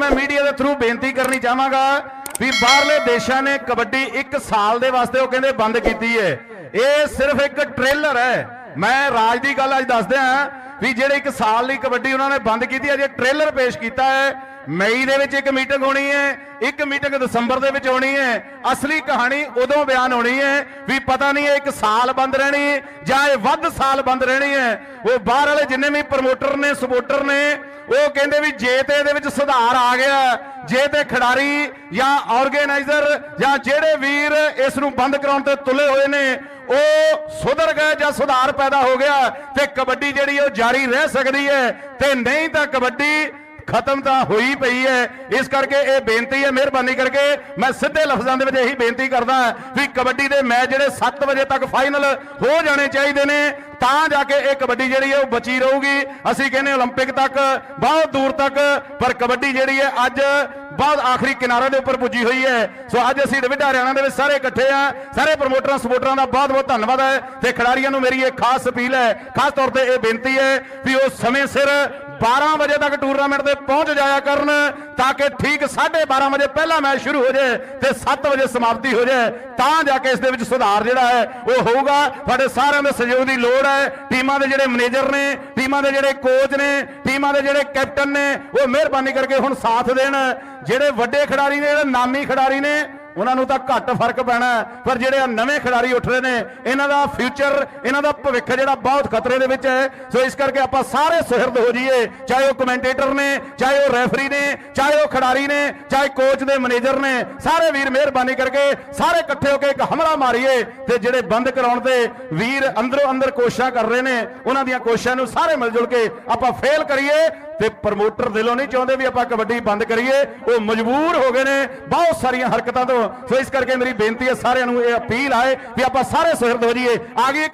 ਮੈਂ ਮੀਡੀਆ ਦੇ ਥਰੂ ਬੇਨਤੀ ਕਰਨੀ ਚਾਹਾਂਗਾ ਵੀ ਬਾਹਰਲੇ ਦੇਸ਼ਾਂ ਨੇ ਕਬੱਡੀ 1 ਸਾਲ ਦੇ ਵਾਸਤੇ ਉਹ ਕਹਿੰਦੇ ਬੰਦ ਕੀਤੀ ਹੈ ਇਹ ਸਿਰਫ ਇੱਕ ਟ੍ਰੇਲਰ ਹੈ। ਮੈਂ ਰਾਜ ਦੀ ਗੱਲ ਅੱਜ ਦੱਸਦਿਆਂ ਵੀ ਜਿਹੜੇ 1 ਸਾਲ ਲਈ ਕਬੱਡੀ ਉਹਨਾਂ ਨੇ ਬੰਦ ਕੀਤੀ ਹੈ ਜੇ ਟ੍ਰੇਲਰ ਪੇਸ਼ ਕੀਤਾ ਹੈ। ਮਈ ਦੇ ਵਿੱਚ ਇੱਕ ਮੀਟਿੰਗ ਹੋਣੀ ਹੈ, ਇੱਕ ਮੀਟਿੰਗ ਦਸੰਬਰ ਦੇ ਵਿੱਚ ਹੋਣੀ ਹੈ। ਅਸਲੀ ਕਹਾਣੀ ਉਦੋਂ ਬਿਆਨ ਹੋਣੀ ਹੈ ਵੀ ਪਤਾ ਨਹੀਂ ਇਹ ਇੱਕ ਸਾਲ ਬੰਦ ਰਹਿਣੀ ਜਾਂ ਇਹ ਵੱਧ ਸਾਲ ਬੰਦ ਰਹਿਣੀ ਹੈ। ਉਹ ਬਾਹਰ ਵਾਲੇ ਜਿੰਨੇ ਵੀ ਪ੍ਰਮੋਟਰ ਨੇ, ਸਪੋਰਟਰ ਨੇ, ਉਹ ਕਹਿੰਦੇ ਵੀ ਜੇ ਤੇ ਇਹਦੇ ਵਿੱਚ ਸੁਧਾਰ ਆ ਗਿਆ, ਜੇ ਤੇ ਖਿਡਾਰੀ ਜਾਂ ਆਰਗੇਨਾਈਜ਼ਰ ਜਾਂ ਜਿਹੜੇ ਵੀਰ ਇਸ ਨੂੰ ਬੰਦ ਕਰਾਉਣ ਤੇ ਤੁਲੇ ਹੋਏ ਨੇ, ਉਹ ਸੁਧਰ ਗਏ ਜਾਂ ਸੁਧਾਰ ਪੈਦਾ ਹੋ ਗਿਆ ਤੇ ਕਬੱਡੀ ਜਿਹੜੀ ਉਹ ਜਾਰੀ ਰਹਿ ਸਕਦੀ ਹੈ ਤੇ ਨਹੀਂ ਤਾਂ ਕਬੱਡੀ ਖਤਮ ਤਾਂ ਹੋਈ ਪਈ ਹੈ। ਇਸ ਕਰਕੇ ਇਹ ਬੇਨਤੀ ਹੈ, ਮਿਹਰਬਾਨੀ ਕਰਕੇ ਮੈਂ ਸਿੱਧੇ ਲਫ਼ਜ਼ਾਂ ਦੇ ਵਿੱਚ ਇਹੀ ਬੇਨਤੀ ਕਰਦਾ ਵੀ ਕਬੱਡੀ ਦੇ ਮੈਚ ਜਿਹੜੇ 7 ਵਜੇ ਤੱਕ ਫਾਈਨਲ ਹੋ ਜਾਣੇ ਚਾਹੀਦੇ ਨੇ ਤਾਂ ਜਾ ਕੇ ਇਹ ਕਬੱਡੀ ਜਿਹੜੀ ਹੈ ਉਹ ਬਚੀ ਰਹੂਗੀ ਅਸੀਂ ਕਹਿੰਦੇ 올림픽 ਤੱਕ ਬਹੁਤ ਦੂਰ ਤੱਕ ਪਰ ਕਬੱਡੀ ਜਿਹੜੀ ਹੈ ਅੱਜ ਬਹੁਤ ਆਖਰੀ ਕਿਨਾਰੇ ਦੇ ਉੱਪਰ ਪੁੱਜੀ ਹੋਈ ਹੈ ਸੋ ਅੱਜ ਅਸੀਂ ਡਿਵਿਡ ਹਰਿਆਣਾ ਦੇ ਵਿੱਚ ਸਾਰੇ ਇਕੱਠੇ ਆ ਸਾਰੇ ਪ੍ਰਮੋਟਰਾਂ ਸਪੋਰਟਰਾਂ ਦਾ ਬਹੁਤ ਬਹੁਤ ਧੰਨਵਾਦ ਹੈ ਤੇ ਖਿਡਾਰੀਆਂ ਨੂੰ ਮੇਰੀ ਇਹ ਖਾਸ ਅਪੀਲ ਹੈ ਖਾਸ ਤੌਰ ਤੇ ਇਹ ਬੇਨਤੀ ਹੈ ਵੀ ਉਹ ਸਮੇਂ ਸਿਰ 12 ਵਜੇ ਤੱਕ ਟੂਰਨਾਮੈਂਟ ਤੇ ਪਹੁੰਚ ਜਾਇਆ ਕਰਨ ਤਾਂ ਕਿ ਠੀਕ 12:30 ਵਜੇ ਪਹਿਲਾ ਮੈਚ ਸ਼ੁਰੂ ਹੋ ਜਾਏ ਤੇ 7 ਵਜੇ ਸਮਾਪਤੀ ਹੋ ਜਾਏ ਤਾਂ ਜਾ ਕੇ ਇਸ ਦੇ ਵਿੱਚ ਸੁਧਾਰ ਜਿਹੜਾ ਹੈ, ਉਹ ਹੋਊਗਾ। ਤੁਹਾਡੇ ਸਾਰਿਆਂ ਦੇ ਸਹਿਯੋਗ ਦੀ ਲੋੜ ਹੈ। ਟੀਮਾਂ ਦੇ ਜਿਹੜੇ ਮੈਨੇਜਰ ਨੇ, ਟੀਮਾਂ ਦੇ ਜਿਹੜੇ ਕੋਚ ਨੇ, ਟੀਮਾਂ ਦੇ ਜਿਹੜੇ ਕੈਪਟਨ ਨੇ, ਉਹ ਮਿਹਰਬਾਨੀ ਕਰਕੇ ਹੁਣ ਸਾਥ ਦੇਣ। ਜਿਹੜੇ ਵੱਡੇ ਖਿਡਾਰੀ ਨੇ, ਜਿਹੜੇ ਨਾਮੀ ਖਿਡਾਰੀ ਨੇ ਉਹਨਾਂ ਨੂੰ ਤਾਂ ਘੱਟ ਫ਼ਰਕ ਪੈਣਾ ਪਰ ਜਿਹੜੇ ਨਵੇਂ ਖਿਡਾਰੀ ਉੱਠ ਰਹੇ ਨੇ, ਇਹਨਾਂ ਦਾ ਫਿਊਚਰ ਇਹਨਾਂ ਦਾ ਭਵਿੱਖ ਜਿਹੜਾ ਬਹੁਤ ਖਤਰੇ ਦੇ ਵਿੱਚ ਹੈ। ਸੋ ਇਸ ਕਰਕੇ ਆਪਾਂ ਸਾਰੇ ਸੁਹਿਰਦ ਹੋ ਜਾਈਏ, ਚਾਹੇ ਉਹ ਕਮੈਂਟੇਟਰ ਨੇ, ਚਾਹੇ ਉਹ ਰੈਫਰੀ ਨੇ, ਚਾਹੇ ਉਹ ਖਿਡਾਰੀ ਨੇ, ਚਾਹੇ ਕੋਚ ਦੇ ਮੈਨੇਜਰ ਨੇ, ਸਾਰੇ ਵੀਰ ਮਿਹਰਬਾਨੀ ਕਰਕੇ ਸਾਰੇ ਇਕੱਠੇ ਹੋ ਕੇ ਇੱਕ ਹਮਲਾ ਮਾਰੀਏ ਤੇ ਜਿਹੜੇ ਬੰਦ ਕਰਾਉਣ ਤੇ ਵੀਰ ਅੰਦਰੋਂ ਅੰਦਰ ਕੋਸ਼ਿਸ਼ਾਂ ਕਰ ਰਹੇ ਨੇ, ਉਹਨਾਂ ਦੀਆਂ ਕੋਸ਼ਿਸ਼ਾਂ ਨੂੰ ਸਾਰੇ ਮਿਲ ਜੁਲ ਕੇ ਆਪਾਂ ਫੇਲ ਕਰੀਏ। ਤੇ ਪ੍ਰਮੋਟਰ ਦਿਲੋਂ ਨਹੀਂ ਚਾਹੁੰਦੇ ਵੀ ਆਪਾਂ ਕਬੱਡੀ ਬੰਦ ਕਰੀਏ। ਉਹ ਮਜਬੂਰ ਹੋ ਗਏ ਨੇ, ਬਹੁਤ ਸਾਰੀਆਂ ਹਰਕਤਾਂ ਤੋਂ। ਸੋ ਇਸ ਕਰਕੇ ਮੇਰੀ ਬੇਨਤੀ ਹੈ ਸਾਰਿਆਂ ਨੂੰ ਇਹ ਅਪੀਲ ਆਏ ਵੀ ਆਪਾਂ ਸਾਰੇ ਸੁਹਿਰਦ ਹੋ ਜਾਈਏ। ਆ ਗਈ